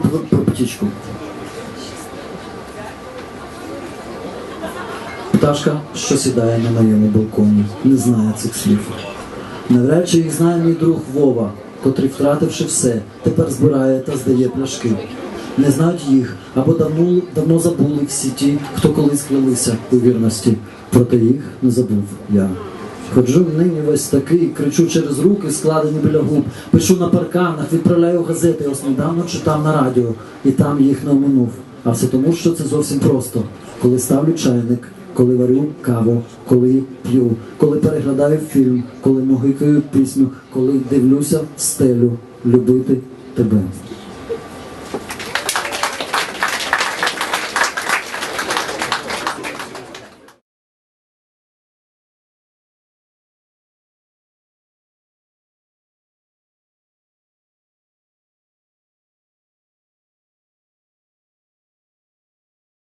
про, птічку. Пташка, що сідає на моєму балконі, не знає цих слів. Навряд чи їх знає мій друг Вова, котрий, втративши все, тепер збирає та здає пляшки. Не знають їх або давно, давно забули всі ті, хто колись клялися у вірності. Проте їх не забув я. Ходжу нині весь такий, кричу через руки, складені біля губ, пишу на парканах, відправляю газети, ось недавно читав на радіо, і там їх не оминув. А все тому, що це зовсім просто. Коли ставлю чайник, коли варю каву, коли п'ю, коли переглядаю фільм, коли могикаю пісню, коли дивлюся в стелю, любити тебе.